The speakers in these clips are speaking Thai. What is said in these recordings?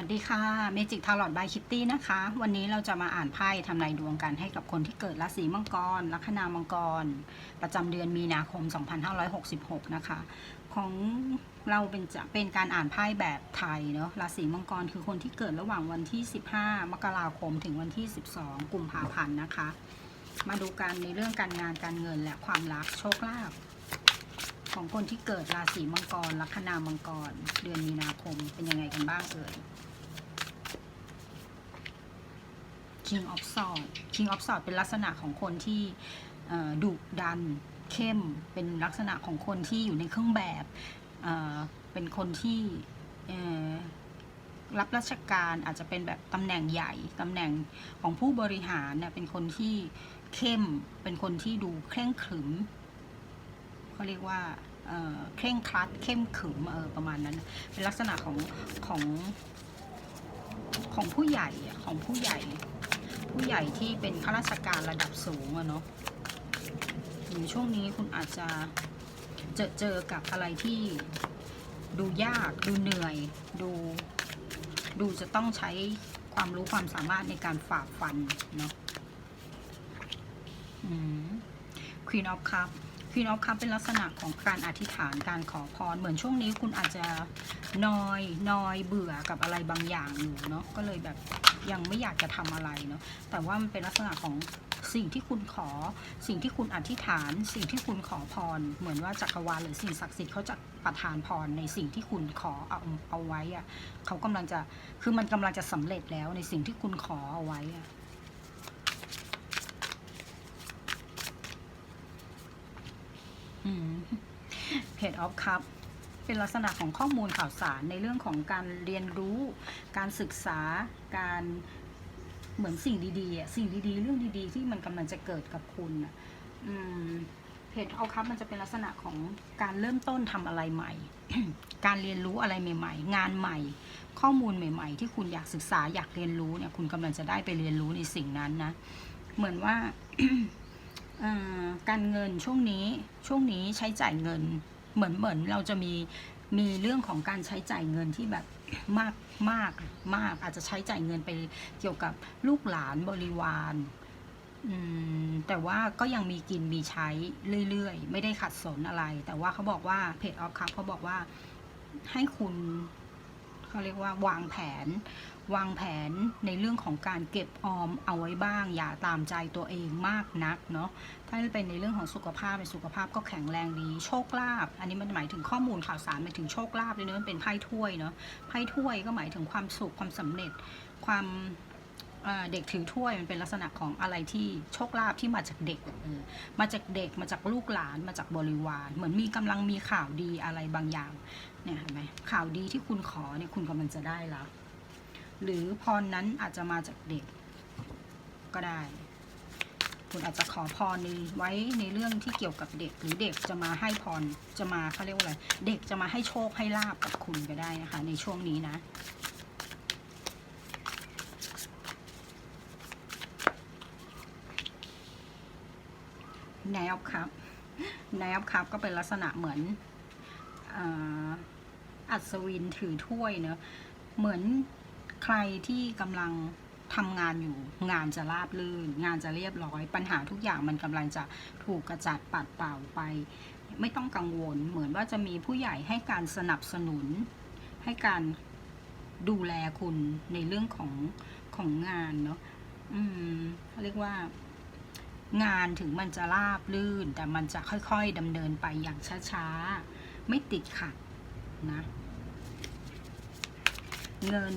วัสดีค่ะเมจิกทาร์ลอตบายคิตตี้นะคะ วันนี้เราจะมาอ่านไพ่ทำนายดวงกันให้กับคนที่เกิดราศีมังกร ลัคนามังกร ประจำเดือนมีนาคม 2566 นะคะ ของเราเป็นจะเป็นการอ่านไพ่แบบไทยเนาะราศีมังกรคือคนที่เกิดระหว่างวันที่ 15 มกราคมถึงวันที่ 12 กุมภาพันธ์นะคะ มาดูกันในเรื่องการงานการเงินและความรักโชคลาภของคนที่เกิดราศีมังกร ลัคนามังกร เดือนมีนาคมเป็นยังไงกันบ้างเอ่ย King of Swords King of Swords เป็นลักษณะของคนที่ดุดันเข้ม เป็นลักษณะของคนที่อยู่ในเครื่องแบบ เป็นคนที่รับราชการอาจจะเป็นแบบตำแหน่งใหญ่ตำแหน่งของผู้บริหารเนี่ยเป็นคนที่เข้ม เป็นคนที่ดูเคร่งขรึมเขาเรียกว่าเคร่งครัดเข้มขรึมเออประมาณนั้น เป็นลักษณะของของของผู้ใหญ่ของผู้ใหญ่ ผู้ใหญ่ที่เป็นข้าราชการระดับสูงอะเนาะหรือช่วงนี้คุณอาจจะเจอเจอกับอะไรที่ดูยากดูเหนื่อย ดูดูจะต้องใช้ความรู้ความสามารถในการฝ่าฟันเนาะอืม Queen of Cup Queen of Cup เป็นลักษณะของการอธิษฐานการขอพร เหมือนช่วงนี้คุณอาจจะนอยนอยเบื่อกับอะไรบางอย่างอยู่เนาะก็เลยแบบยังไม่อยากจะทำอะไรเนาะแต่ว่ามันเป็นลักษณะของสิ่งที่คุณขอ สิ่งที่คุณอธิษฐาน สิ่งที่คุณขอพร เหมือนว่าจักรวาลหรือสิ่งศักดิ์สิทธิ์เขาจะประทานพรในสิ่งที่คุณขอเอาเอาไว้อะเขากำลังจะคือมันกำลังจะสำเร็จแล้วในสิ่งที่คุณขอเอาไว้อะ เพจออฟคัพเป็นลักษณะของข้อมูลข่าวสารในเรื่องของการเรียนรู้ การศึกษาการเหมือนสิ่งดีๆอะสิ่งดีๆ เรื่องดีๆ ที่มันกำลังจะเกิดกับคุณอะเพจออฟคัพมันจะเป็นลักษณะของการเริ่มต้นทำอะไรใหม่ การเรียนรู้อะไรใหม่ ๆ งานใหม่ ข้อมูลใหม่ ๆ ที่คุณอยากศึกษาอยากเรียนรู้เนี่ยคุณกำลังจะได้ไปเรียนรู้ในสิ่งนั้นนะ เหมือนว่า การเงินช่วงนี้ช่วงนี้ใช้จ่ายเงิน เหมือนเหมือนเราจะมีมีเรื่องของการใช้จ่ายเงินที่แบบมากมากมากอาจจะใช้จ่ายเงินไปเกี่ยวกับลูกหลานบริวารแต่ว่าก็ยังมีกินมีใช้เรื่อยๆ ไม่ได้ขัดสนอะไร แต่ว่าเขาบอกว่าเพจออฟคัพเขาบอกว่าให้คุณ เขาเรียกว่าวางแผน วางแผนในเรื่องของการเก็บออมเอาไว้บ้าง อย่าตามใจตัวเองมากนักเนาะถ้าเป็นในเรื่องของสุขภาพในสุขภาพก็แข็งแรงดี โชคลาภอันนี้มันหมายถึงข้อมูลข่าวสารหมายถึงโชคลาภเลยเนาะมันเป็นไพ่ถ้วยเนาะไพ่ถ้วยก็หมายถึงความสุขความสำเร็จความ เอ่อเด็กถือถ้วยมันเป็นลักษณะของอะไรที่โชคลาภที่มาจากเด็กเออมาจากเด็กมาจากลูกหลานมาจากบริวาร เหมือนมีกำลังมีข่าวดีอะไรบางอย่างเนี่ยเห็นไหมข่าวดีที่คุณขอเนี่ยคุณกำลังจะได้แล้ว หรือพรนั้นอาจจะมาจากเด็กก็ได้ คุณอาจจะขอพรในไว้ในเรื่องที่เกี่ยวกับเด็ก หรือเด็กจะมาให้พรจะมาเขาเรียกว่าอะไรเด็กจะมาให้โชคให้ลาบกับคุณก็ได้นะคะ ในช่วงนี้นะ นายออฟครับนายออฟครับก็เป็นลักษณะเหมือนอัศวินถือถ้วยเนอะเหมือนใครที่กำลังทำงานอยู่งานจะราบรื่น งานจะเรียบร้อย ปัญหาทุกอย่างมันกำลังจะถูกกระจัดปัดเป่าไป ไม่ต้องกังวล เหมือนว่าจะมีผู้ใหญ่ให้การสนับสนุน ให้การดูแลคุณในเรื่องของของงานเนาะอืมเขาเรียกว่า งานถึงมันจะราบลื่น แต่มันจะค่อยๆดำเนินไปอย่างช้าๆ ไม่ติดขัดนะเงิน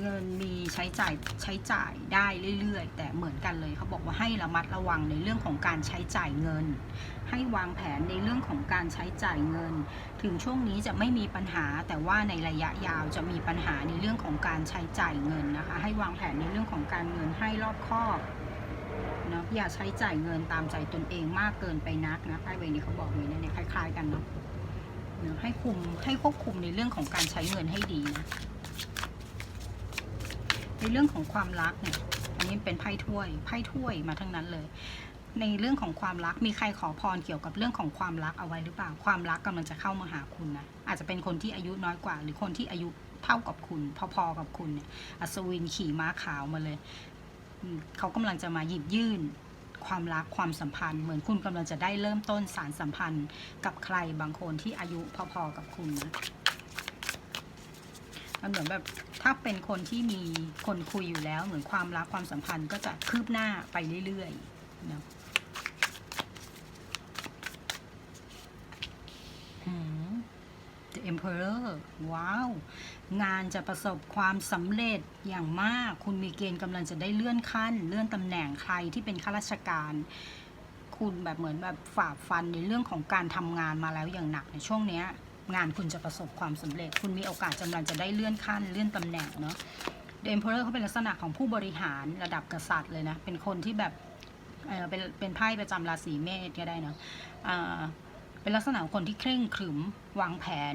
เงินมีใช้จ่ายใช้จ่ายได้เรื่อยๆ แต่เหมือนกันเลยเขาบอกว่าให้ระมัดระวังในเรื่องของการใช้จ่ายเงิน ให้วางแผนในเรื่องของการใช้จ่ายเงิน ถึงช่วงนี้จะไม่มีปัญหา แต่ว่าในระยะยาวจะมีปัญหาในเรื่องของการใช้จ่ายเงินนะคะ ให้วางแผนในเรื่องของการเงินให้รอบคอบ เนาะอย่าใช้จ่ายเงินตามใจตนเองมากเกินไปนักนะไพ่ใบนี้เขาบอกไว้นะเนี่ยคล้าย ๆ กันเนาะเนอะให้คุมให้ควบคุมในเรื่องของการใช้เงินให้ดีนะในเรื่องของความรักเนี่ยอันนี้เป็นไพ่ถ้วยไพ่ถ้วยมาทั้งนั้นเลย ในเรื่องของความรักมีใครขอพรเกี่ยวกับเรื่องของความรักเอาไว้หรือเปล่า ความรักกำลังจะเข้ามาหาคุณนะอาจจะเป็นคนที่อายุน้อยกว่า หรือคนที่อายุเท่ากับคุณ พอๆกับคุณเนี่ยอัศวินขี่ม้าขาวมาเลย เขากำลังจะมาหยิบยื่น ความรักความสัมพันธ์ เหมือนคุณกำลังจะได้เริ่มต้นสารสัมพันธ์ กับใครบางคนที่อายุพอๆกับคุณนะมันเหมือนแบบถ้าเป็นคนที่มีคนคุยอยู่แล้ว เหมือนความรักความสัมพันธ์ก็จะคืบหน้าไปเรื่อยๆเนาะหืม The Emperor ว้าว งานจะประสบความสำเร็จอย่างมาก คุณมีเกณฑ์กำลังจะได้เลื่อนขั้น เลื่อนตำแหน่งใครที่เป็นข้าราชการ คุณแบบเหมือนแบบฝ่าฟันในเรื่องของการทำงานมาแล้วอย่างหนักในช่วงเนี้ย งานคุณจะประสบความสำเร็จ คุณมีโอกาสกำลังจะได้เลื่อนขั้น เลื่อนตำแหน่งเนาะ The Emperor เขาเป็นลักษณะของผู้บริหารระดับกษัตริย์เลยนะ เป็นคนที่แบบเออเป็นเป็นไพ่ประจำราศีเมษก็ได้เนาะ เป็นลักษณะของคนที่เคร่งขรึมวางแผน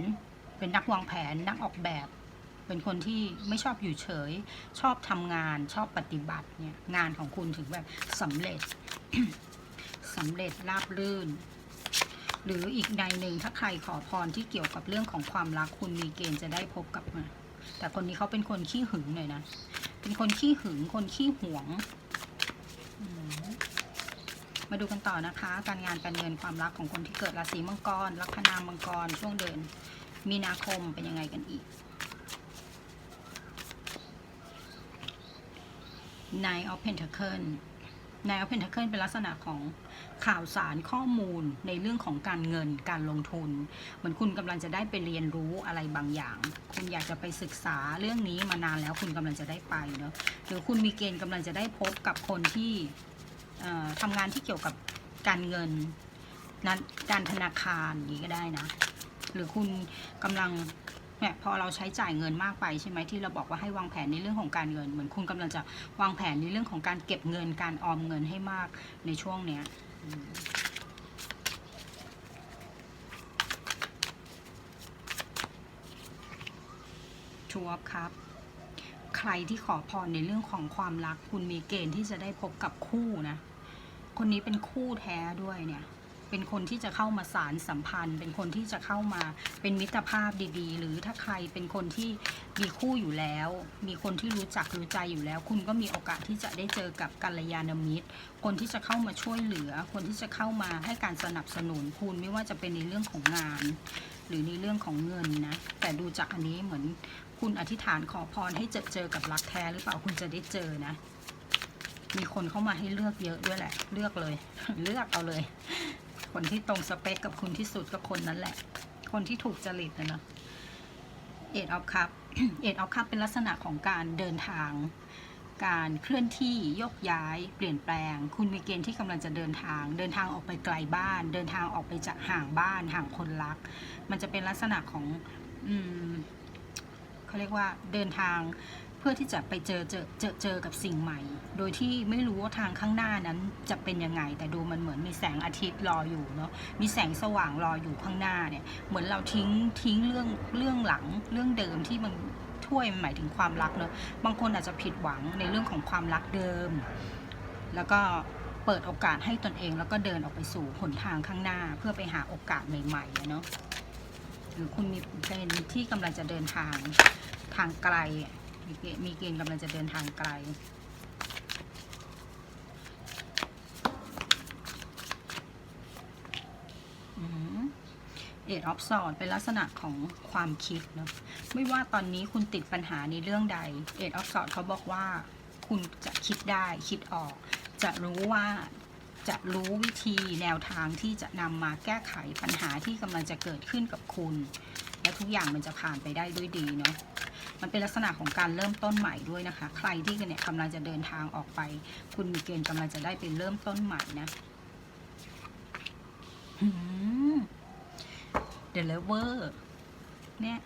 เป็นนักวางแผน นักออกแบบ เป็นคนที่ไม่ชอบอยู่เฉย ชอบทำงานชอบปฏิบัติเนี่ยงานของคุณถึงแบบสำเร็จสำเร็จราบรื่น หรืออีกในหนึ่งถ้าใครขอพรที่เกี่ยวกับเรื่องของความรักคุณมีเกณฑ์จะได้พบกับมาแต่คนนี้เขาเป็นคนขี้หึงหน่อยนะ เป็นคนขี้หึงคนขี้หวง มาดูกันต่อนะคะ การงานการเงินความรักของคนที่เกิดราศีมังกร ลัคนามังกร ช่วงเดือนมีนาคมเป็นยังไงกันอีก Nine of Pentacle Nine of Pentacle เป็นลักษณะของข่าวสารข้อมูลในเรื่องของการเงินการลงทุน เหมือนคุณกำลังจะได้ไปเรียนรู้อะไรบางอย่าง คุณอยากจะไปศึกษาเรื่องนี้มานานแล้วคุณกำลังจะได้ไปเนาะหรือคุณมีเกณฑ์กำลังจะได้พบกับคนที่ ทำงานที่เกี่ยวกับการเงินนั้นการธนาคารอย่างนี้ก็ได้นะ หรือคุณกำลังเนี่ยพอเราใช้จ่ายเงินมากไปใช่ไหมที่เราบอกว่าให้วางแผนในเรื่องของการเงิน เหมือนคุณกำลังจะวางแผนในเรื่องของการเก็บเงินการออมเงินให้มากในช่วงเนี้ยชัวร์ครับใครที่ขอพรในเรื่องของความรัก คุณมีเกณฑ์ที่จะได้พบกับคู่นะ คนนี้เป็นคู่แท้ด้วยเนี่ยเป็นคนที่จะเข้ามาสารสัมพันธ์ เป็นคนที่จะเข้ามาเป็นมิตรภาพดีๆ หรือถ้าใครเป็นคนที่มีคู่อยู่แล้ว มีคนที่รู้จักรู้ใจอยู่แล้ว คุณก็มีโอกาสที่จะได้เจอกับกัลยาณมิตร คนที่จะเข้ามาช่วยเหลือ คนที่จะเข้ามาให้การสนับสนุนคุณไม่ว่าจะเป็นในเรื่องของงาน หรือในเรื่องของเงินนะแต่ดูจากอันนี้เหมือนคุณอธิษฐานขอพรให้เจอเจอกับรักแท้หรือเปล่าคุณจะได้เจอนะ มีคนเข้ามาให้เลือกเยอะด้วยแหละ เลือกเลย เลือกเอาเลย คนที่ตรงสเปคกับคุณที่สุดก็คนนั้นแหละ คนที่ถูกจริตนะเนอะเอ็ดออฟคัพเอ็ดออฟคัพเป็นลักษณะของการเดินทาง การเคลื่อนที่ยกย้าย เปลี่ยนแปลง คุณมีเกณฑ์ที่กำลังจะเดินทาง เดินทางออกไปไกลบ้าน เดินทางออกไปจากห่างบ้าน ห่างคนรัก มันจะเป็นลักษณะของ อืมเขาเรียกว่าเดินทาง เพื่อที่จะไปเจอเจอเจอเจอกับสิ่งใหม่ โดยที่ไม่รู้ว่าทางข้างหน้านั้นจะเป็นยังไง แต่ดูมันเหมือนมีแสงอาทิตย์รออยู่เนาะมีแสงสว่างรออยู่ข้างหน้าเนี่ยเหมือนเราทิ้งทิ้งเรื่องเรื่องหลังเรื่องเดิมที่มันถ้วยหมายถึงความรักเนาะบางคนอาจจะผิดหวังในเรื่องของความรักเดิม แล้วก็เปิดโอกาสให้ตนเองแล้วก็เดินออกไปสู่หนทางข้างหน้า เพื่อไปหาโอกาสใหม่ๆเนาะหรือคุณมีเป็นที่กำลังจะเดินทางทางไกล มีเกณฑ์กำลังจะเดินทางไกล เอ็ดออฟสอดเป็นลักษณะของความคิดเนาะไม่ว่าตอนนี้คุณติดปัญหาในเรื่องใด เอ็ดออฟสอดเขาบอกว่า คุณจะคิดได้คิดออก จะรู้ว่าจะรู้วิธีแนวทางที่จะนำมาแก้ไขปัญหาที่กำลังจะเกิดขึ้นกับคุณ และทุกอย่างมันจะผ่านไปได้ด้วยดีเนาะ มันเป็นลักษณะของการเริ่มต้นใหม่ด้วยนะคะ ใครที่เนี่ยกำลังจะเดินทางออกไป คุณมีเกณฑ์กำลังจะได้ไปเริ่มต้นใหม่นะเดลเวอร์เนี่ย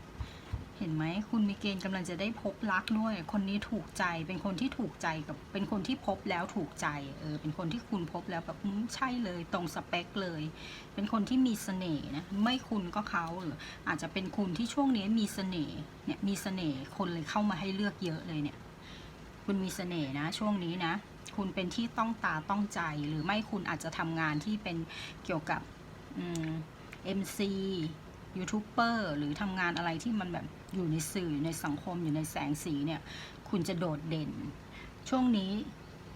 เห็นไหมคุณมีเกณฑ์กำลังจะได้พบรักด้วย คนนี้ถูกใจเป็นคนที่ถูกใจกับเป็นคนที่พบแล้วถูกใจเออเป็นคนที่คุณพบแล้วแบบใช่เลย ตรงสเปคเลย เป็นคนที่มีเสน่ห์นะไม่คุณก็เขาหรืออาจจะเป็นคุณที่ช่วงนี้มีเสน่ห์เนี่ยมีเสน่ห์คนเลยเข้ามาให้เลือกเยอะเลยเนี่ยคุณมีเสน่ห์นะ ช่วงนี้นะ คุณเป็นที่ต้องตาต้องใจหรือไม่คุณอาจจะทำงานที่เป็นเกี่ยวกับอืม MC ยูทูบเบอร์หรือทำงานอะไรที่มันแบบอยู่ในสื่ออในสังคมอยู่ในแสงสีเนี่ย คุณจะโดดเด่น ช่วงนี้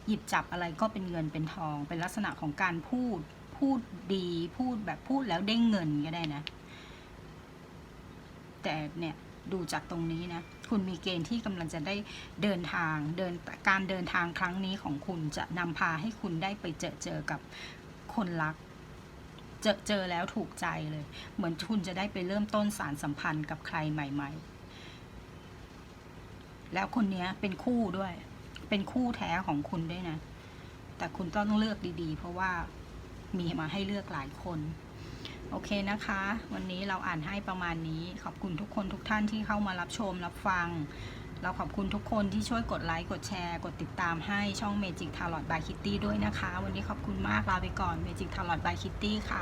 หยิบจับอะไรก็เป็นเงินเป็นทอง เป็นลักษณะของการพูด พูดดีพูดแบบพูดแล้วได้เงินก็ได้นะ แต่เนี่ยดูจากตรงนี้นะ คุณมีเกณฑ์ที่กำลังจะได้เดินทางเดินการเดินทางครั้งนี้ของคุณจะนำพาให้คุณได้ไปเจอเจอกับคนรัก เจอเจอแล้วถูกใจเลย เหมือนคุณจะได้ไปเริ่มต้นสารสัมพันธ์กับใครใหม่ ๆ แล้วคนนี้เป็นคู่ด้วย เป็นคู่แท้ของคุณด้วยนะ แต่คุณต้องเลือกดีๆ เพราะว่ามีมาให้เลือกหลายคน โอเคนะคะ วันนี้เราอ่านให้ประมาณนี้ ขอบคุณทุกคนทุกท่านที่เข้ามารับชมรับฟัง เราขอบคุณทุกคนที่ช่วยกดไลค์ กดแชร์ กดติดตามให้ช่อง Magic Tarot by Kitty ด้วยนะคะ วันนี้ขอบคุณมากลาไปก่อน Magic Tarot by Kitty ค่ะ